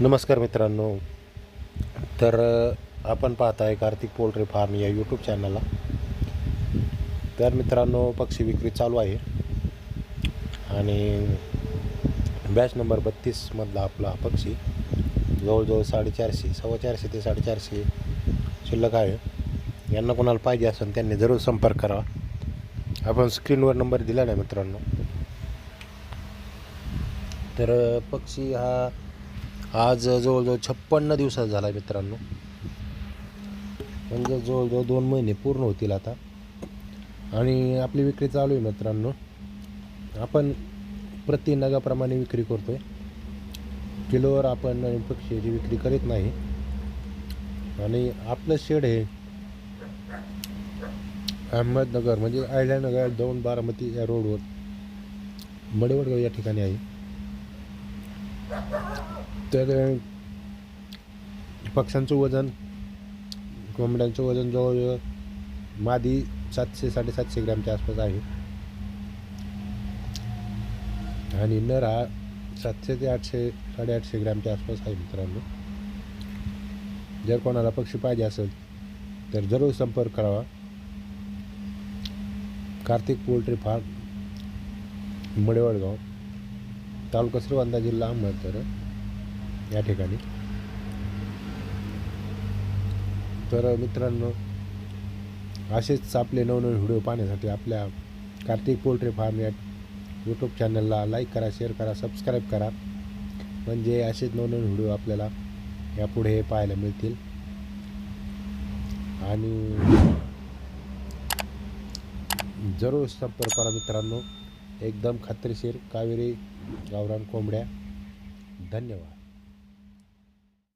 नमस्कार मित्रांनो. तर आपण पाहत आहे कार्तिक पोल्ट्री फार्म या यूट्यूब चॅनलला तर मित्रांनो पक्षी विक्री चालू आहे. आणि बॅच नंबर बत्तीसमधला आपला पक्षी जवळजवळ साडेचारशे सव्वा चारशे ते साडेचारशे शिल्लक आहे. यांना कोणाला पाहिजे असेल त्यांनी जरूर संपर्क करावा आपण स्क्रीनवर नंबर दिला नाही मित्रांनो. तर पक्षी हा आज जवळजवळ छप्पन्न दिवसात झाला आहे मित्रांनो. म्हणजे जवळजवळ दोन महिने पूर्ण होतील आता. आणि आपली विक्री चालू आहे मित्रांनो. आपण प्रति नगाप्रमाणे विक्री करतो आहे किलोवर आपण पक्षीची विक्री करीत नाही. आणि आपलं शेड हे अहमदनगर म्हणजे आयल्यानगर दोन बारामती या रोडवर मडवडगाव या ठिकाणी आहे. तर पक्ष्यांचं वजन कोंबड्यांचं वजन जवळजवळ मादी सातशे साडेसातशे ग्रॅमच्या आसपास आहे. आणि नर हा सातशे ते आठशे साडेआठशे ग्रॅमच्या आसपास आहे मित्रांनो. जर कोणाला पक्षी पाहिजे असेल तर जरूर संपर्क करावा. कार्तिक पोल्ट्री फार्म मडेवडगाव तालुका श्रीवंदा जिल्हा अहमदनगर. या ठिकाणी. तर मित्रांनो असेच आपले नवनवीन व्हिडिओ पाहण्यासाठी आपल्या कार्तिक पोल्ट्री फार्म या यूट्यूब चॅनलला लाईक करा शेअर करा सबस्क्राईब करा. म्हणजे असेच नवनवीन व्हिडिओ आपल्याला यापुढे पाहायला मिळतील. आणि जरूर संपर्क करा मित्रांनो. एकदम खात्रीशीर कावेरी गावरान कोंबड्या. धन्यवाद.